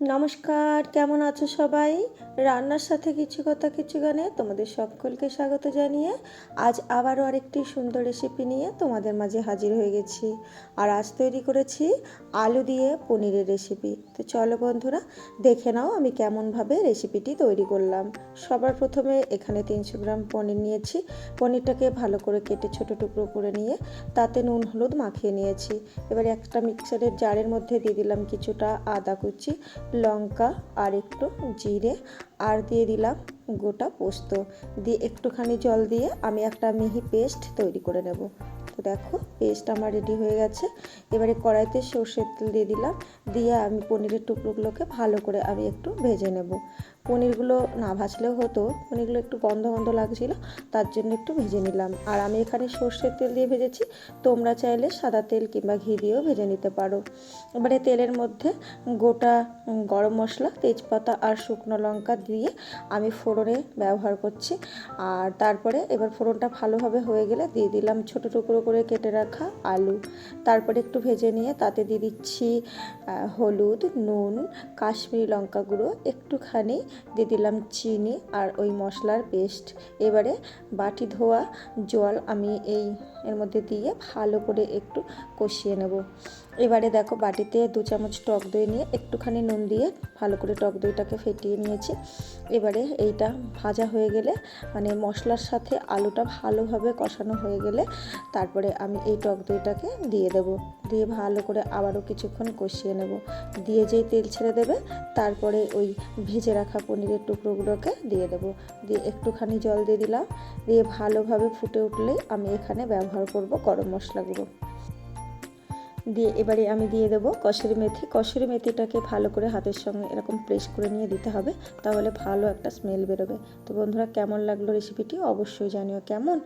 নমস্কার, কেমন আছো সবাই? রান্নার সাথে কিছু কথা, কিছু গানে তোমাদের সকলকে স্বাগত জানিয়ে আজ আবারও আরেকটি সুন্দর রেসিপি নিয়ে তোমাদের মাঝে হাজির হয়ে গেছি। আর আজ তৈরি করেছি আলু দিয়ে পনিরের রেসিপি তো চলো বন্ধুরা, দেখে নাও আমি কেমনভাবে রেসিপিটি তৈরি করলাম। সবার প্রথমে এখানে তিনশো গ্রাম পনির নিয়েছি। পনিরটাকে ভালো করে কেটে ছোট টুকরো করে নিয়ে তাতে নুন, হলুদ মাখিয়ে নিয়েছি। এবার একটা মিক্সারের জারের মধ্যে দিয়ে দিলাম কিছুটা আদা কুচি লঙ্কা আর একটু জিরে আর দিয়ে দিলাম গোটা পোস্ত। দিয়ে একটুখানি জল দিয়ে আমি একটা মিহি পেস্ট তৈরি করে নেব। দেখো পেস্ট আমার রেডি হয়ে গেছে। এবারে কড়াইতে সর্ষের তেল দিয়ে দিলাম। দিয়ে আমি পনিরের টুকরোগুলোকে ভালো করে আমি একটু ভেজে নেব। পনিরগুলো না ভাজলেও হতো, পনিরগুলো একটু গন্ধ গন্ধ লাগছিল, তার জন্য একটু ভেজে নিলাম। আর আমি এখানে সর্ষের তেল দিয়ে ভেজেছি, তোমরা চাইলে সাদা তেল কিংবা ঘি দিয়েও ভেজে নিতে পারো। এবারে তেলের মধ্যে গোটা গরম মশলা, তেজপাতা আর শুকনো লঙ্কা দিয়ে আমি ফোড়নে ব্যবহার করছি। আর তারপরে এবার ফোড়নটা ভালোভাবে হয়ে গেলে দিয়ে দিলাম ছোটো টুকরো করে কেটে রাখা আলু। তারপরে একটু ভেজে নিয়ে তাতে দিয়ে দিচ্ছি হলুদ, নুন, কাশ্মীরি লঙ্কা গুঁড়ো, একটুখানি দিয়ে দিলাম চিনি আর ওই মশলার পেস্ট। এবারে বাটি ধোয়া জল আমি এই, এর মধ্যে দিয়ে ভালো করে একটু কষিয়ে নেব। এবারে দেখো বাটিতে দু চামচ টক দই নিয়ে একটুখানি নুন দিয়ে ভালো করে টক দইটাকে ফেটিয়ে নিয়েছি। এবারে এইটা ভাজা হয়ে গেলে মানে মশলার সাথে আলুটা ভালোভাবে কষানো হয়ে গেলে তারপরে আমি এই টক দইটাকে দিয়ে দেব। দিয়ে ভালো করে আবারও কিছুক্ষণ কষিয়ে নেব। দিয়ে যেই তেল ছেড়ে দেবে, তারপরে ওই ভেজে রাখা পনিরের টুকরোগুলোকে দিয়ে দেব। দিয়ে একটুখানি জল দিয়ে দিলাম। দিয়ে ভালোভাবে ফুটে উঠলেই আমি এখানে ব্যবহার করব গরম মশলাগুলো। দিয়ে এবারে আমি দিয়ে দেবো কসুরি মেথি। কসুরি মেথিটাকে ভালো করে হাতের সঙ্গে এরকম প্রেস করে নিয়ে দিতে হবে, তাহলে ভালো একটা স্মেল বেরোবে। তো বন্ধুরা, কেমন লাগল রেসিপিটি অবশ্যই জানিও। কেমন?